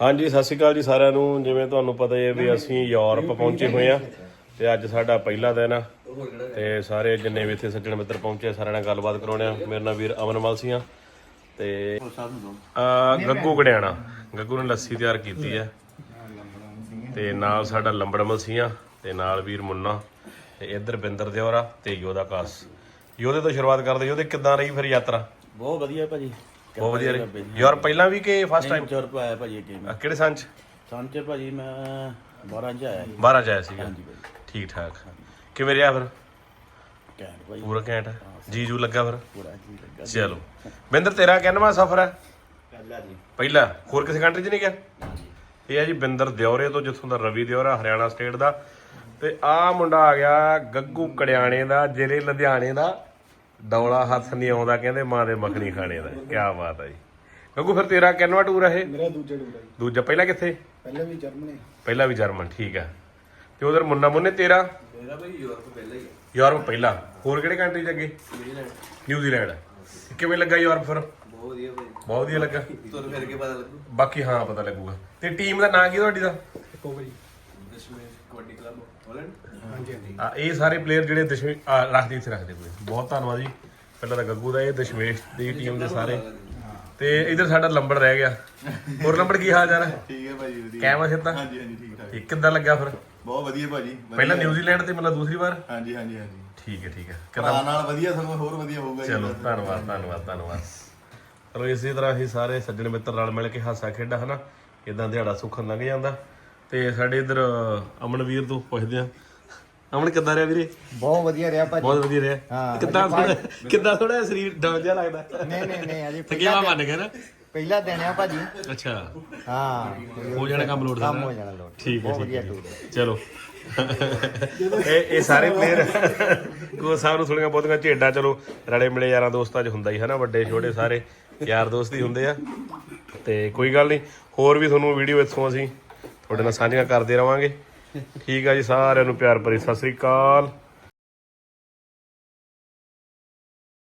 ਹਾਂਜੀ ਸਤਿ ਸ਼੍ਰੀ ਅਕਾਲ ਜੀ ਸਾਰਿਆਂ ਨੂੰ। ਜਿਵੇਂ ਤੁਹਾਨੂੰ ਪਤਾ ਹੀ ਹੈ ਵੀ ਅਸੀਂ ਯੂਰਪ ਪਹੁੰਚੇ ਹੋਏ ਆ ਤੇ ਅੱਜ ਸਾਡਾ ਪਹਿਲਾ ਦਿਨ ਆ। ਤੇ ਸਾਰੇ ਜਿੰਨੇ ਵੀ ਇੱਥੇ ਸੱਜਣ ਮਿੱਤਰ ਪਹੁੰਚੇ ਸਾਰਿਆਂ ਨਾਲ ਗੱਲਬਾਤ ਕਰਾਉਣੇ ਆ। ਮੇਰੇ ਨਾਲ ਵੀਰ ਅਮਨਮਲ ਸਿੰਘ ਆ ਤੇ ਆ ਗੱਗੂ ਕੜਿਆਣਾ ਗੱਗੂ ਨੇ ਲੱਸੀ ਤਿਆਰ ਕੀਤੀ ਹੈ ਤੇ ਨਾਲ ਸਾਡਾ ਲੰਬੜਮਲ ਸਿੰਘ ਆ ਤੇ ਨਾਲ ਵੀਰ ਮੁੰਨਾ ਤੇ ਇੱਧਰ ਬਿੰਦਰ ਦਿਓਰਾ ਤੇ ਯੋਦਾ ਕਾਸ। ਯੋਦੇ ਤੋਂ ਸ਼ੁਰੂਆਤ ਕਰਦੇ ਯੋਦੇ ਕਿੱਦਾਂ ਰਹੀ ਫਿਰ ਯਾਤਰਾ? ਬਹੁਤ ਵਧੀਆ ਭਾਜੀ। ਬਹੁਤ ਵਧੀਆ ਰਹੀ ਯੂਰਪ ਪਹਿਲਾਂ ਵੀ ਕਿ ਫਸਟ ਟਾਈਮ 4 ਰੁਪਏ ਆਇਆ ਭਾਜੀ ਅੱਗੇ ਮੈਂ ਕਿਹੜੇ ਸੰਨ ਚ? ਸਾਂਚੇ ਭਾਜੀ ਮੈਂ 12 ਚ ਆਇਆ ਸੀ। 12 ਚ ਆਇਆ ਸੀਗਾ? ਠੀਕ ਠਾਕ। ਕਿਵੇਂ ਰਿਹਾ ਫਿਰ? ਕੈਂਟ ਭਾਜੀ। ਪੂਰਾ ਘੈਂਟ? ਜੀਜੂ ਲੱਗਾ ਫਿਰ? ਪੂਰਾ ਜੀ ਲੱਗਾ ਚਲੋ। ਬਿੰਦਰ ਤੇਰਾ ਕਿੰਨਵਾਂ ਸਫ਼ਰ ਹੈ? ਪਹਿਲਾ ਜੀ। ਪਹਿਲਾ? ਹੋਰ ਕਿਸੇ ਕੰਟਰੀ 'ਚ ਨਹੀਂ ਗਿਆ? ਇਹ ਹੈ ਜੀ ਬਿੰਦਰ ਦਿਉਰੇ ਤੋਂ ਜਿੱਥੋਂ ਦਾ ਰਵੀ ਦਿਉਰਾ ਹਰਿਆਣਾ ਸਟੇਟ ਦਾ। ਤੇ ਆ ਮੁੰਡਾ ਆ ਗਿਆ ਗੱਗੂ ਕੜਿਆਣੇ ਦਾ ਜਿਹੜੇ ਲੁਧਿਆਣੇ ਦਾ। ਡੌਲਾ ਹੱਥ ਨਹੀਂ ਆਉਂਦਾ ਕਹਿੰਦੇ ਮਾਂ ਦੇ ਮੱਖਣੀ ਖਾਣੇ ਦਾ। ਕੀ ਬਾਤ ਹੈ ਜੀ। ਗੱਗੂ ਫਿਰ ਤੇਰਾ ਕਿੰਨਵਾਂ ਟੂਰ ਹੈ ਇਹ? ਮੇਰਾ ਦੂਜਾ ਡੂਰਾ ਜੀ। ਦੂਜਾ ਪਹਿਲਾ ਕਿੱਥੇ? ਪਹਿਲਾਂ ਵੀ ਜਰਮਨੀ ਪਹਿਲਾ ਵੀ ਜਰਮਨ ਠੀਕ ਹੈ ਤੇ ਉਧਰ ਮੁੰਨਾ ਮੁੰਨੇ ਤੇਰਾ? ਮੇਰਾ ਭਾਈ ਯੂਰਪ ਪਹਿਲਾ ਹੀ ਯੂਰਪ ਪਹਿਲਾ। ਹੋਰ ਕਿਹੜੇ ਕੰਟਰੀ ਚ ਅੱਗੇ? ਨਿਊਜ਼ੀਲੈਂਡ। ਕਿਵੇਂ ਲੱਗਾ ਯੂਰਪ ਫਿਰ? ਬਹੁਤ ਵਧੀਆ ਭਾਈ ਬਹੁਤ ਵਧੀਆ ਲੱਗਾ। ਤੁਹਾਨੂੰ ਫਿਰ ਕੇ ਪਤਾ ਲੱਗੂ। ਬਾਕੀ ਹਾਂ ਪਤਾ ਲੱਗੂਗਾ। ਤੇ ਟੀਮ ਦਾ ਨਾਂ ਕੀ ਤੁਹਾਡੀ ਦਾ? ਕੋਵਰੀ ਦਸ਼ਮੇਸ਼ ਕਬੱਡੀ ਕਲੱਬ ਹਾਂਜੀ ਹਾਂਜੀ। ਆ ਇਹ ਸਾਰੇ ਪਲੇਅਰ ਜਿਹੜੇ ਦਸ਼ਮੇਸ਼ ਆ, ਰੱਖਦੇ ਇੱਥੇ ਰੱਖਦੇ ਕੋਈ ਬਹੁਤ ਧੰਨਵਾਦ ਜੀ। ਪਹਿਲਾਂ ਤਾਂ ਗੱਗੂ ਦਾ ਇਹ ਦਸ਼ਮੇਸ਼ ਦੀ ਟੀਮ ਦੇ ਸਾਰੇ। ਤੇ ਇਧਰ ਸਾਡਾ ਲੰਬੜ ਰਹਿ ਗਿਆ। ਹੋਰ ਲੰਬੜ ਕੀ ਹਾਲ ਚਾਲ ਹੈ? ਠੀਕ ਹੈ ਭਾਜੀ ਵਧੀਆ। ਕੈਮਰਾ ਸਿੱਧਾ ਹਾਂਜੀ ਹਾਂਜੀ ਠੀਕ ਠਾਕ। ਇਹ ਕਿੱਦਾਂ ਲੱਗਿਆ ਫਿਰ? ਬਹੁਤ ਵਧੀਆ ਭਾਜੀ ਵਧੀਆ। ਪਹਿਲਾਂ ਨਿਊਜ਼ੀਲੈਂਡ ਤੇ ਮਤਲਬ ਦੂਸਰੀ ਵਾਰ? ਹਾਂਜੀ ਹਾਂਜੀ ਹਾਂਜੀ। ਠੀਕ ਹੈ ਠੀਕ ਹੈ। ਭਰਾ ਨਾਲ ਵਧੀਆ ਤੁਹਾਨੂੰ ਹੋਰ ਵਧੀਆ ਹੋਊਗਾ ਜੀ। ਚਲੋ ਧੰਨਵਾਦ ਧੰਨਵਾਦ ਧੰਨਵਾਦ। ਚਲੋ ਇਸੇ ਤਰ੍ਹਾਂ ਹੀ ਸਾਰੇ ਸੱਜਣ ਮਿੱਤਰ ਰਲ ਮਿਲ ਕੇ ਹਾਸਾ ਖੇਡਾ ਹਨਾ? ਇਦਾਂ ਦਿਹਾੜਾ ਸੁਖਨ ਲੰਘ ਜਾਂਦਾ। ਤੇ ਸਾਡੇ ਇਧਰ ਅਮਨਵੀਰ ਤੋਂ ਪੁੱਛਦੇ ਆ। ਅਮਨ ਕਿੱਦਾਂ ਰਿਹਾ ਵੀਰੇ? ਬਹੁਤ ਵਧੀਆ ਰਿਹਾ ਭਾਜੀ। ਬਹੁਤ ਵਧੀਆ ਰਿਹਾ। ਹਾਂ, ਕਿੱਦਾਂ ਕਿੱਦਾਂ ਥੋੜਾ ਸਰੀਰ ਡਾਊਨ ਜਿਹਾ ਲੱਗਦਾ? ਨਹੀਂ ਨਹੀਂ ਨਹੀਂ ਅਜੇ ਥਕਿਆ ਮੰਨ ਗਿਆ ਨਾ? ਪਹਿਲਾ ਦਿਨ ਆ ਭਾਜੀ। ਅੱਛਾ। ਹਾਂ। ਹੋ ਜਾਣਾ ਕੰਮ ਲੋਡ ਕੰਮ ਹੋ ਜਾਣਾ ਲੋਟ ਠੀਕ ਹੈ ਵਧੀਆ ਟੂਰ ਚਲੋ। ਇਹ ਇਹ ਸਾਰੇ ਪਲੇਅਰ ਕੋ ਸਾਹਿਬ ਨੂੰ ਥੋੜੀਆਂ ਬਹੁਤੀਆਂ ਝੇਡਾਂ। ਚਲੋ ਰਲੇ ਮਿਲੇ ਯਾਰਾਂ ਦੋਸਤਾਂ 'ਚ ਹੁੰਦਾ ਹੀ ਹੈ ਨਾ ਵੱਡੇ ਛੋਟੇ ਸਾਰੇ। ਯਾਰ ਦੋਸਤ ਹੀ ਹੁੰਦੇ ਆ। ਤੇ ਕੋਈ ਗੱਲ ਨਹੀਂ ਹੋਰ ਵੀ ਤੁਹਾਨੂੰ ਵੀਡੀਓ ਇੱਥੋਂ ਅਸੀਂ। ਤੁਹਾਡੇ ਨਾਲ ਸਾਂਝੀਆਂ ਕਰਦੇ ਰਵਾਂਗੇ। ਠੀਕ ਆ ਜੀ, ਸਾਰਿਆਂ ਨੂੰ ਪਿਆਰ ਭਰੀ ਸਤਿ ਸ੍ਰੀ ਅਕਾਲ।